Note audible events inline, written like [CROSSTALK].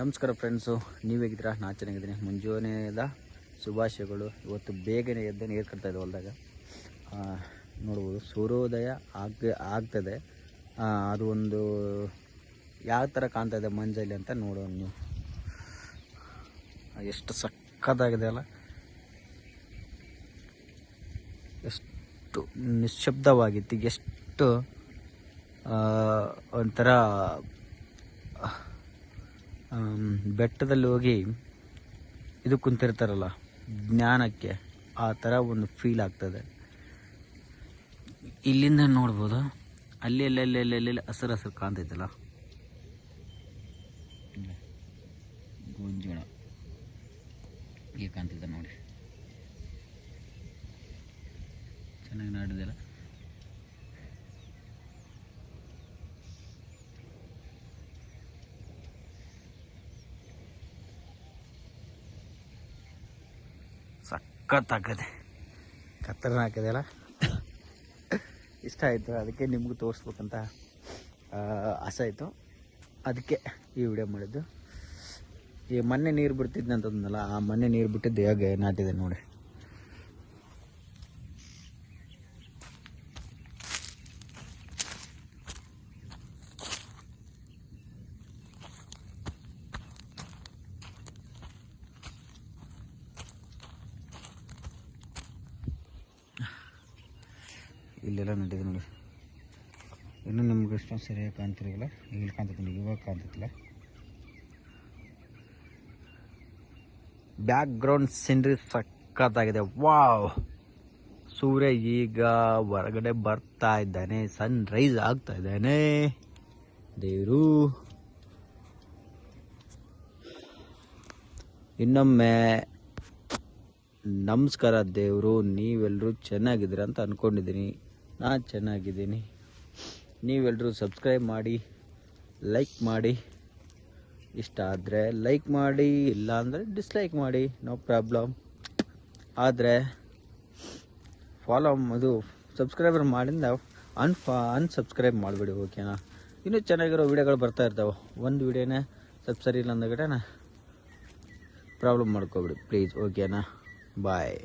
ನಮಸ್ಕಾರ ಫ್ರೆಂಡ್ಸು ನೀವು ಹೇಗಿದ್ದೀರಾ? ನಾ ಚೆನ್ನಾಗಿದ್ದೀನಿ. ಮುಂಜಾನೆದ ಶುಭಾಶಯಗಳು. ಇವತ್ತು ಬೇಗನೆ ಎದ್ದು ನೀರು ಕಟ್ತಾ ಇದೆ ಹೊಲ್ದಾಗ. ನೋಡ್ಬೋದು, ಸೂರ್ಯೋದಯ ಆಗ, ಆಗ್ತದೆ. ಅದು ಒಂದು ಯಾವ ಥರ ಕಾಣ್ತಾ ಇದೆ ಮಂಜಲ್ಲಿ ಅಂತ ನೋಡೋಣ ನೀವು. ಎಷ್ಟು ಸಕ್ಕತ್ತಾಗಿದೆ ಅಲ್ಲ? ಎಷ್ಟು ನಿಶ್ಶಬ್ದವಾಗಿತ್ತು. ಎಷ್ಟು ಒಂಥರ ಬೆಟ್ಟದಲ್ಲಿ ಹೋಗಿ ಇದು ಕುಂತಿರ್ತಾರಲ್ಲ, ಜ್ಞಾನಕ್ಕೆ ಆ ಥರ ಒಂದು ಫೀಲ್ ಆಗ್ತದೆ. ಇಲ್ಲಿಂದ ನೋಡ್ಬೋದು? ಅಲ್ಲಿ ಅಲ್ಲಿ ಅಲ್ಲಿ ಅಲ್ಲಿ ಅಲ್ಲಿ ಹಸಿರು ಹಸಿರು ಕಾಣ್ತೈತಲ್ಲ. ಗೋಂಜೋಳ. ಈಗ ಕಾಣ್ತಿದ್ದ ನೋಡಿ. ಚೆನ್ನಾಗಿ ನಾಡಿದೆಲ್ಲ ಸಖತ್ತಾಗದೆ ಕತ್ತರನ ಹಾಕಿದೆಯಲ್ಲ [COUGHS] ಇಷ್ಟ ಆಯಿತು, ಅದಕ್ಕೆ ನಿಮಗೂ ತೋರಿಸ್ಬೇಕಂತ ಆಸೆ ಆಯಿತು. ಅದಕ್ಕೆ ಈ ವಿಡಿಯೋ ಮಾಡಿದ್ದು. ಈ ಮೊನ್ನೆ ನೀರು ಬಿಡ್ತಿದ್ದೆ ಅಂತಂದಲ್ಲ ಆ ಮೊನ್ನೆ ನೀರು ಬಿಟ್ಟಿದ್ದು ಹೇಗೆ ನಾಟಿದೆ ನೋಡಿ. ಇಲ್ಲೆಲ್ಲ ನಡೆದಿದೆ ನೋಡಿ. ಇನ್ನೂ ನಿಮ್ಗೆ ಇಷ್ಟೊಂದು ಸರಿಯಾಗಿ ಕಾಣ್ತಿರಲಿಲ್ಲ. ಈಗ ಕಾಣ್ತೈತಿ ನೋಡಿ ಇವಾಗ ಕಾಣ್ತೈತಿಲ್ಲ ಬ್ಯಾಕ್ ಗ್ರೌಂಡ್ ಸೀನ್ರಿ ಸಖತ್ತಾಗಿದೆ. ವಾವ್ ಸೂರ್ಯ ಈಗ ಹೊರಗಡೆ ಬರ್ತಾ ಇದ್ದಾನೆ ಸನ್ ರೈಸ್ ಆಗ್ತಾ ಇದ್ದಾನೆ. ದೇವರು. ಇನ್ನೊಮ್ಮೆ ನಮಸ್ಕಾರ ದೇವರು ನೀವೆಲ್ಲರೂ ಚೆನ್ನಾಗಿದ್ದೀರ ಅಂತ ಅಂದ್ಕೊಂಡಿದ್ದೀನಿ ನಾನು ಚೆನ್ನಾಗಿದ್ದೀನಿ. ನೀವೆಲ್ಲರೂ ಸಬ್ಸ್ಕ್ರೈಬ್ ಮಾಡಿ, ಲೈಕ್ ಮಾಡಿ. ಇಷ್ಟ ಆದರೆ ಲೈಕ್ ಮಾಡಿ ಇಲ್ಲ ಅಂದರೆ ಡಿಸ್ಲೈಕ್ ಮಾಡಿ. No problem. ಆದರೆ ಫಾಲೋ ಅದು ಸಬ್ಸ್ಕ್ರೈಬರ್ ಮಾಡಿಂದ ಅನ್ಫಾ, ಅನ್ಸಬ್ಸ್ಕ್ರೈಬ್ ಮಾಡಿಬಿಡಿ, ಓಕೆನಾ? ಇನ್ನೂ ಚೆನ್ನಾಗಿರೋ ವೀಡಿಯೋಗಳು ಬರ್ತಾ ಇರ್ತಾವೆ. ಒಂದು ವೀಡಿಯೋನೇ ಸ್ವಲ್ಪ ಸರಿ ಇಲ್ಲ ಅಂದಗಡೆನ ಪ್ರಾಬ್ಲಮ್ ಮಾಡ್ಕೊಬಿಡಿ. ಪ್ಲೀಸ್ ಓಕೆನಾ? ಬಾಯ್